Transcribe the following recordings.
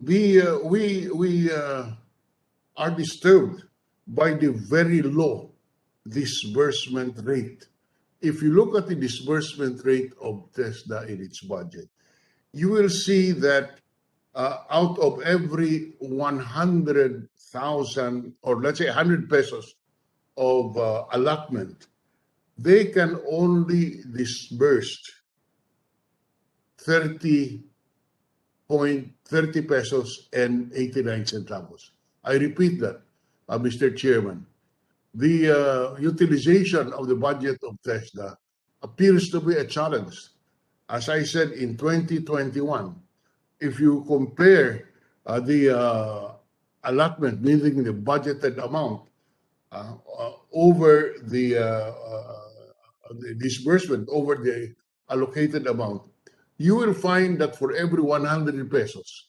the uh, we we uh, are disturbed by the very low disbursement rate. If you look at the disbursement rate of TESDA in its budget, you will see that uh, out of every 100,000 or let's say 100 pesos of uh, allotment, they can only disburse 30 30 pesos and 89 centavos. I repeat that, uh, Mr. Chairman. The uh, utilization of the budget of TESDA appears to be a challenge. As I said in 2021, if you compare uh, the uh, allotment, meaning the budgeted amount, uh, uh, over the, the disbursement, over the allocated amount, you will find that for every 100 pesos,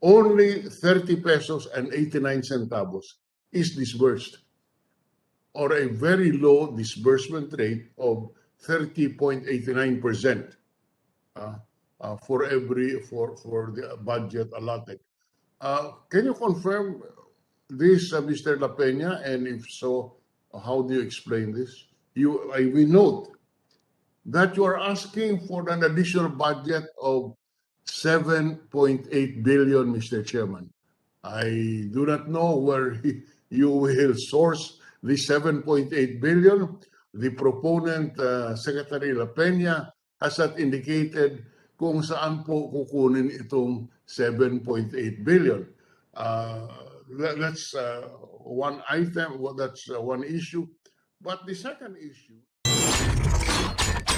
only 30 pesos and 89 centavos is disbursed, or a very low disbursement rate of 30.89% uh, uh, for every for for the budget allotted. Uh, can you confirm this, uh, Mr. La Peña? And if so, how do you explain this? You, I, we note that you are asking for an additional budget of 7.8 billion, Mr. Chairman. I do not know where you will source the 7.8 billion. The proponent, uh, Secretary La Peña, has not indicated kung saan po kukunin itong 7.8 billion. Uh, that- that's uh, one item, that's uh, one issue. But the second issue